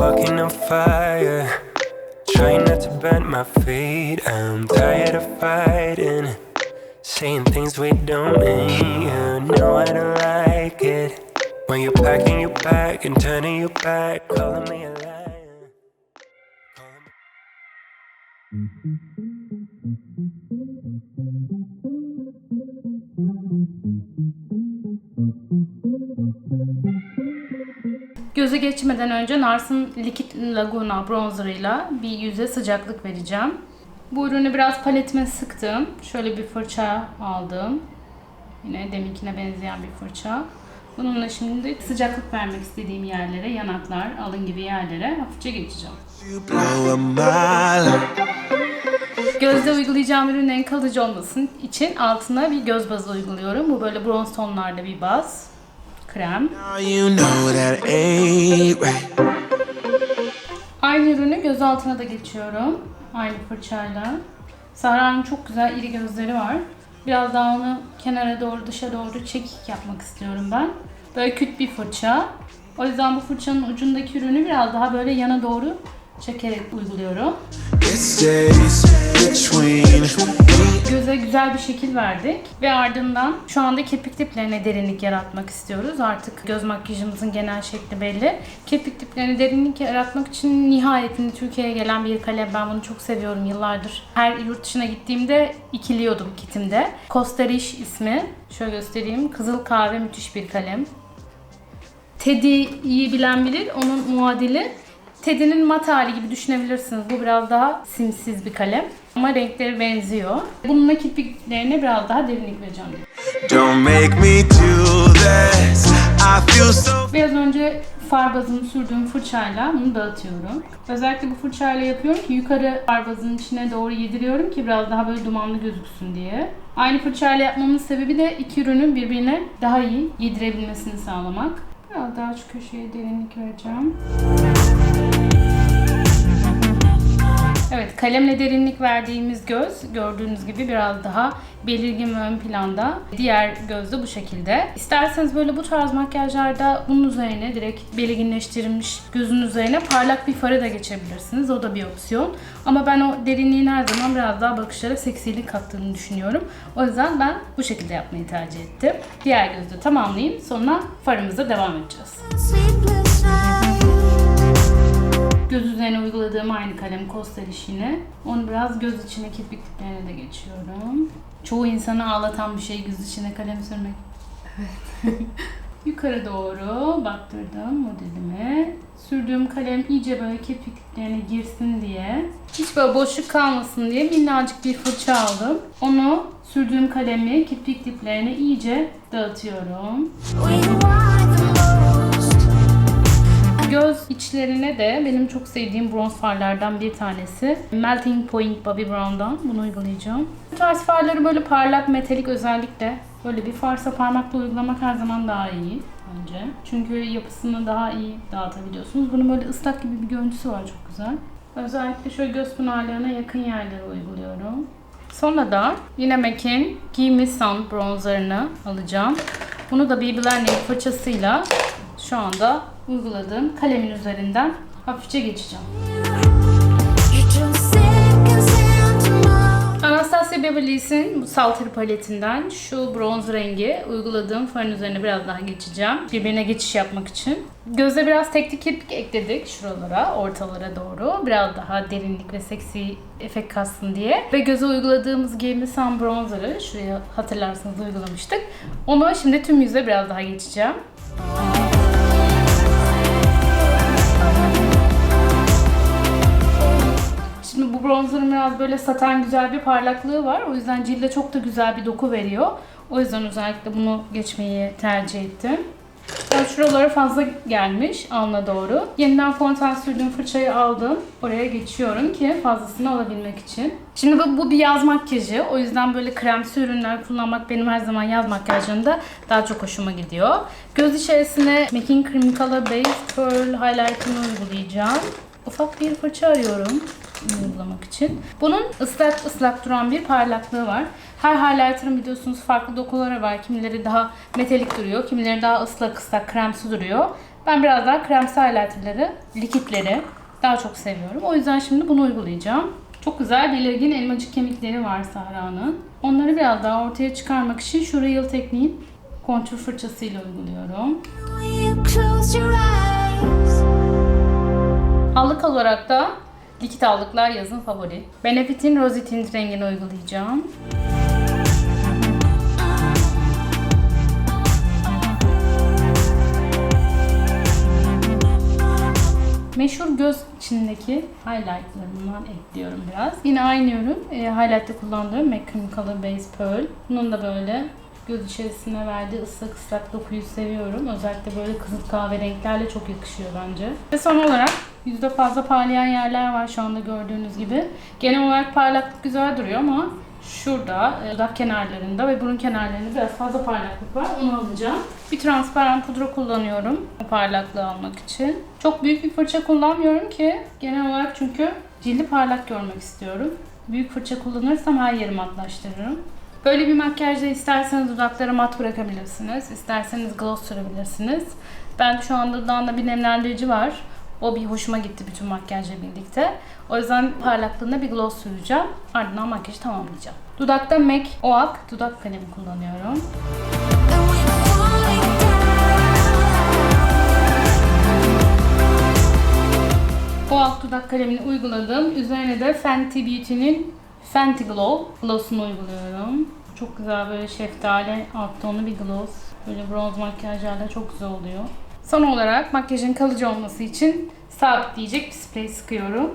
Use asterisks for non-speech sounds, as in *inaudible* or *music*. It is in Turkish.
walking on fire. Trying not to bend my feet. I'm tired of fighting. Saying things we don't mean. You know I don't like it. When you're packing your bag and turning your back, calling me a liar. Calling me- Göze geçmeden önce Nars'ın Liquid Laguna bronzerıyla bir yüze sıcaklık vereceğim. Bu ürünü biraz paletime sıktım. Şöyle bir fırça aldım. Yine deminkine benzeyen bir fırça. Bununla şimdi sıcaklık vermek istediğim yerlere, yanaklar, alın gibi yerlere hafifçe geçeceğim. Gözde uygulayacağım ürünlerin kalıcı olması için altına bir göz bazı uyguluyorum. Bu böyle bronz tonlarda bir baz. Krem. Aynı ürünü göz altına da geçiyorum. Aynı fırçayla. Sahra'nın çok güzel iri gözleri var. Biraz daha onu kenara doğru dışa doğru çekik yapmak istiyorum ben. Böyle küt bir fırça. O yüzden bu fırçanın ucundaki ürünü biraz daha böyle yana doğru çekerek uyguluyorum. Göze güzel bir şekil verdik ve ardından şu anda kirpik diplerine derinlik yaratmak istiyoruz. Artık göz makyajımızın genel şekli belli. Kirpik diplerine derinlik yaratmak için nihayetinde Türkiye'ye gelen bir kalem. Ben bunu çok seviyorum yıllardır. Her yurt dışına gittiğimde ikiliyordum kitimde. Costa Riş ismi. Şöyle göstereyim. Kızıl kahve müthiş bir kalem. Teddy'yi bilen bilir. Onun muadili Teddy'nin mat hali gibi düşünebilirsiniz. Bu biraz daha simsiz bir kalem. Ama renkleri benziyor. Bununla kirpiklerine biraz daha derinlik vereceğim. Don't make me do this. I feel so Biraz önce far bazını sürdüğüm fırçayla bunu dağıtıyorum. Özellikle bu fırçayla yapıyorum ki yukarı far bazının içine doğru yediriyorum ki biraz daha böyle dumanlı gözüksün diye. Aynı fırçayla yapmamın sebebi de iki ürünün birbirine daha iyi yedirebilmesini sağlamak. Daha şu köşeye derinlik vereceğim. Evet, kalemle derinlik verdiğimiz göz gördüğünüz gibi biraz daha belirgin ve ön planda. Diğer göz de bu şekilde. İsterseniz böyle bu tarz makyajlarda bunun üzerine direkt belirginleştirilmiş gözün üzerine parlak bir farı da geçebilirsiniz. O da bir opsiyon. Ama ben o derinliğin her zaman biraz daha bakışlara seksilik kattığını düşünüyorum. O yüzden ben bu şekilde yapmayı tercih ettim. Diğer gözü tamamlayayım. Sonra farımıza devam edeceğiz. Göz üzerine uyguladığım aynı kalem Costa işini. Onu biraz göz içine kirpik diplerine de geçiyorum. Çoğu insanı ağlatan bir şey göz içine kalem sürmek. Evet. *laughs* Yukarı doğru baktırdım modelimi. Sürdüğüm kalem iyice böyle kirpik diplerine girsin diye. Hiç böyle boşluk kalmasın diye minnacık bir fırça aldım. Onu sürdüğüm kalemi kirpik diplerine iyice dağıtıyorum. Göz içlerine de benim çok sevdiğim bronz farlardan bir tanesi. Melting Point Bobbi Brown'dan bunu uygulayacağım. Bu tarz farları böyle parlak metalik özellikle böyle bir farsa parmakla uygulamak her zaman daha iyi bence. Çünkü yapısını daha iyi dağıtabiliyorsunuz. Bunun böyle ıslak gibi bir görüntüsü var çok güzel. Özellikle şöyle göz pınarlarına yakın yerlere uyguluyorum. Sonra da yine MAC'in Gimme Sun bronzerını alacağım. Bunu da BB Learning fırçasıyla şu anda uyguladığım kalemin üzerinden hafifçe geçeceğim. Anastasia Beverly Hills'in bu Salter paletinden şu bronz rengi uyguladığım farın üzerine biraz daha geçeceğim. Birbirine geçiş yapmak için. Göze biraz teknik kirpik ekledik şuralara, ortalara doğru. Biraz daha derinlik ve seksi efekt katsın diye. Ve göze uyguladığımız Gimme Sun bronzer'ı şuraya hatırlarsanız uygulamıştık. Onu şimdi tüm yüze biraz daha geçeceğim. Şimdi bronzerın biraz böyle saten güzel bir parlaklığı var. O yüzden cilde çok da güzel bir doku veriyor. O yüzden özellikle bunu geçmeyi tercih ettim. Ben şuralara fazla gelmiş alna doğru. Yeniden fondöten sürdüğüm fırçayı aldım. Oraya geçiyorum ki fazlasını alabilmek için. Şimdi bu, bu bir yaz makyajı. O yüzden böyle kremsi ürünler kullanmak benim her zaman yaz makyajlarında daha çok hoşuma gidiyor. Göz içerisine MAC'in Cream Color Base Pearl Highlighter'ını uygulayacağım. Ufak bir fırça arıyorum uygulamak için. Bunun ıslak ıslak duran bir parlaklığı var. Her highlighter'ın biliyorsunuz farklı dokuları var. Kimileri daha metalik duruyor, kimileri daha ıslak ıslak kremsi duruyor. Ben biraz daha kremsi highlighterları, likitleri daha çok seviyorum. O yüzden şimdi bunu uygulayacağım. Çok güzel belirgin elmacık kemikleri var Sahra'nın. Onları biraz daha ortaya çıkarmak için şu Real Technique'in kontür fırçasıyla uyguluyorum. When you close your eyes. Allık olarak da likit allıklar yazın favori. Benefit'in Rosy Tint rengini uygulayacağım. Meşhur göz içindeki highlightlarımdan ekliyorum biraz. Yine aynı ürün. E, highlight'te kullandığım Cream Color Base Pearl. Bunun da böyle göz içerisine verdiği ıslak ıslak dokuyu seviyorum. Özellikle böyle kızıl kahve renklerle çok yakışıyor bence. Ve son olarak yüzde fazla parlayan yerler var şu anda gördüğünüz gibi. Genel olarak parlaklık güzel duruyor ama şurada e, dudak kenarlarında ve burun kenarlarında biraz fazla parlaklık var. Onu alacağım. Bir transparan pudra kullanıyorum parlaklığı almak için. Çok büyük bir fırça kullanmıyorum ki genel olarak çünkü cildi parlak görmek istiyorum. Büyük fırça kullanırsam her yeri matlaştırırım. Böyle bir makyajda isterseniz dudakları mat bırakabilirsiniz. isterseniz gloss sürebilirsiniz. Ben şu anda dudağımda bir nemlendirici var. O bir hoşuma gitti bütün makyajla birlikte. O yüzden parlaklığında bir gloss süreceğim. Ardından makyajı tamamlayacağım. Dudakta MAC OAK dudak kalemi kullanıyorum. OAK dudak kalemini uyguladım. Üzerine de Fenty Beauty'nin Fenty Glow gloss'unu uyguluyorum. Çok güzel böyle şeftali alt tonlu bir gloss. Böyle bronz makyajlarla çok güzel oluyor. Son olarak makyajın kalıcı olması için sabitleyecek bir sprey sıkıyorum.